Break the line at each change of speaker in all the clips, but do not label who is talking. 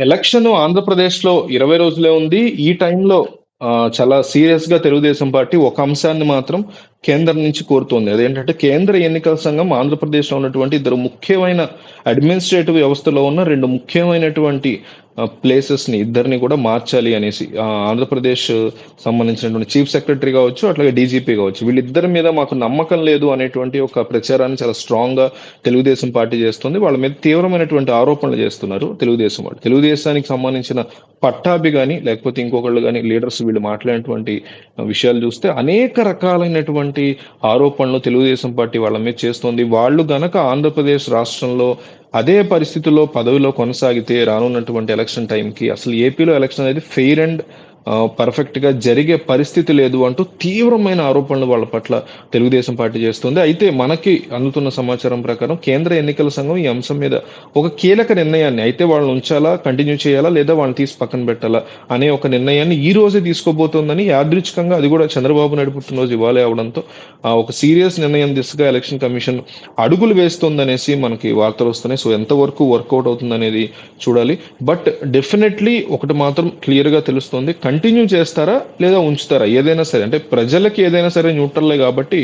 Election ఆంధ్రప్రదేశ్‌లో 20 రోజులే ఉంది. ఈ టైంలో చాలా సీరియస్‌గా తెలుగుదేశం పార్టీ ఒక అంశాన్ని మాత్రం కేంద్రం నుంచి కోరుతోంది. అదేంటంటే కేంద్ర ఎన్నికల సంఘం ఆంధ్రప్రదేశ్‌లో ఉన్నటువంటి ఇద్దరు ముఖ్యమైన అడ్మినిస్ట్రేటివ్ వ్యవస్థలో ఉన్న రెండు ముఖ్యమైనటువంటి ప్లేసెస్‌ని ఇద్దరిని కూడా మార్చాలి అనేసి. ఆంధ్రప్రదేశ్ సంబంధించినటువంటి చీఫ్ సెక్రటరీ కావచ్చు, అట్లాగే డీజీపీ కావచ్చు. వీళ్ళిద్దరి మీద మాకు నమ్మకం లేదు అనేటువంటి ఒక ప్రచారాన్ని చాలా స్ట్రాంగ్‌గా తెలుగుదేశం పార్టీ చేస్తుంది. వాళ్ళ మీద తీవ్రమైనటువంటి ఆరోపణలు చేస్తున్నారు తెలుగుదేశం వాళ్ళు. తెలుగుదేశానికి సంబంధించిన పట్టాభి కానీ లేకపోతే ఇంకొకళ్ళు కానీ లీడర్స్ వీళ్ళు మాట్లాడినటువంటి విషయాలు చూస్తే అనేక రకాలైనటువంటి ఆరోపణలు తెలుగుదేశం పార్టీ వాళ్ళ మీద చేస్తోంది. వాళ్ళు గనక ఆంధ్రప్రదేశ్ రాష్ట్రంలో అదే పరిస్థితుల్లో పదవిలో కొనసాగితే రానున్నటువంటి ఎలక్షన్ టైంకి అసలు ఏపీలో ఎలక్షన్ అనేది ఫెయిర్ అండ్ పర్ఫెక్ట్‌గా జరిగే పరిస్థితి లేదు అంటూ తీవ్రమైన ఆరోపణలు వాళ్ళ పట్ల తెలుగుదేశం పార్టీ చేస్తుంది. అయితే మనకి అందుతున్న సమాచారం ప్రకారం కేంద్ర ఎన్నికల సంఘం ఈ అంశం మీద ఒక కీలక నిర్ణయాన్ని అయితే వాళ్ళని ఉంచాలా, కంటిన్యూ చేయాలా లేదా వాళ్ళని తీసి పక్కన పెట్టాలా అనే ఒక నిర్ణయాన్ని ఈ రోజే తీసుకోబోతోందని యాదృచ్ఛికంగా అది కూడా చంద్రబాబు నాయుడు పుట్టినరోజు ఇవ్వాలి అవడంతో ఒక సీరియస్ నిర్ణయం దిశగా ఎలక్షన్ కమిషన్ అడుగులు వేస్తోందనేసి మనకి వార్తలు వస్తున్నాయి. సో ఎంతవరకు వర్కౌట్ అవుతుందనేది చూడాలి. బట్ డెఫినెట్‌లీ ఒకటి మాత్రం క్లియర్‌గా తెలుస్తోంది. కంటిన్యూ చేస్తారా? లేదా ఉంచుతారా? ఏదైనా సరే అంటే ప్రజలకి ఏదైనా సరే న్యూట్రలే కాబట్టి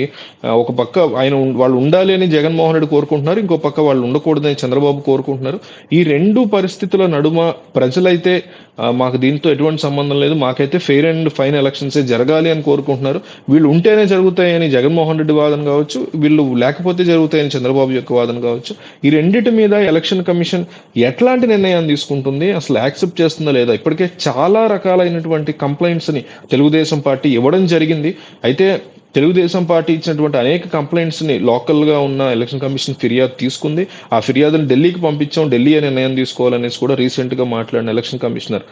ఒక పక్క ఆయన వాళ్ళు ఉండాలి అని జగన్మోహన్ రెడ్డి కోరుకుంటున్నారు. ఇంకో పక్క వాళ్ళు ఉండకూడదని చంద్రబాబు కోరుకుంటున్నారు. ఈ రెండు పరిస్థితుల నడుమ ప్రజలైతే మాకు దీంతో ఎటువంటి సంబంధం లేదు. మాకైతే ఫెయిర్ అండ్ ఫైన్ ఎలక్షన్సే జరగాలి అని కోరుకుంటున్నారు. వీళ్ళు ఉంటేనే జరుగుతాయని జగన్మోహన్ రెడ్డి వాదన కావచ్చు. వీళ్ళు లేకపోతే జరుగుతాయని చంద్రబాబు యొక్క వాదన కావచ్చు. ఈ రెండింటి మీద ఎలక్షన్ కమిషన్ ఎట్లాంటి నిర్ణయాన్ని తీసుకుంటుంది? అసలు యాక్సెప్ట్ చేస్తుందా లేదా? ఇప్పటికే చాలా రకాలైనటువంటి కంప్లైంట్స్ని తెలుగుదేశం పార్టీ ఇవ్వడం జరిగింది. అయితే తెలుగుదేశం పార్టీ ఇచ్చినటువంటి అనేక కంప్లెయింట్స్‌ని లోకల్‌గా ఉన్న ఎలక్షన్ కమిషన్ ఫిర్యాదు తీసుకుంది. ఆ ఫిర్యాదుని ఢిల్లీకి పంపించాం. ఢిల్లీ అనే నిర్ణయం తీసుకోవాలనేసి కూడా రీసెంట్‌గా మాట్లాడిన ఎలక్షన్ కమిషనర్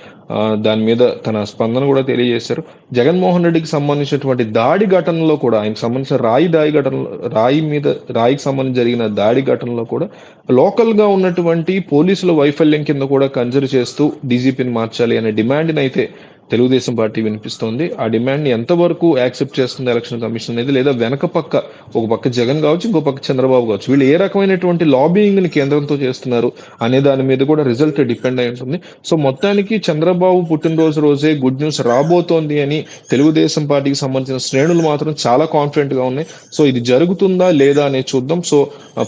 దాని మీద తన స్పందన కూడా తెలియజేశారు. జగన్మోహన్ రెడ్డికి సంబంధించినటువంటి దాడి ఘటనలో కూడా ఆయనకు సంబంధించిన రాయి దాడి ఘటనలో రాయి మీద రాయికి సంబంధించి జరిగిన దాడి ఘటనలో కూడా లోకల్‌గా ఉన్నటువంటి పోలీసుల వైఫల్యం కింద కూడా కన్సిడర్ చేస్తూ డీజీపీని మార్చాలి అనే డిమాండ్‌ని అయితే తెలుగుదేశం పార్టీ వినిపిస్తోంది. ఆ డిమాండ్‌ని ఎంతవరకు యాక్సెప్ట్ చేస్తుంది ఎలక్షన్ కమిషన్ అనేది లేదా వెనక పక్క ఒక పక్క జగన్ కావచ్చు, ఇంకో పక్క చంద్రబాబు కావచ్చు. వీళ్ళు ఏ రకమైనటువంటి లాబియింగ్‌ని కేంద్రంతో చేస్తున్నారు అనే దాని మీద కూడా రిజల్ట్ డిపెండ్ అయి ఉంటుంది. సో మొత్తానికి చంద్రబాబు పుట్టినరోజు రోజే గుడ్ న్యూస్ రాబోతోంది అని తెలుగుదేశం పార్టీకి సంబంధించిన శ్రేణులు మాత్రం చాలా కాన్ఫిడెంట్‌గా ఉన్నాయి. సో ఇది జరుగుతుందా లేదా అనేది చూద్దాం. సో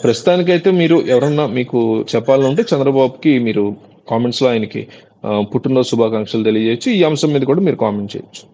ప్రస్తుతానికైతే మీరు ఎవరన్నా మీకు చెప్పాలంటే చంద్రబాబుకి మీరు కామెంట్స్‌లో ఆయనకి పుట్టినరోజు శుభాకాంక్షలు తెలియజేయచ్చు ఈ అంశం మీద కూడా మీరు కామెంట్ చేయొచ్చు.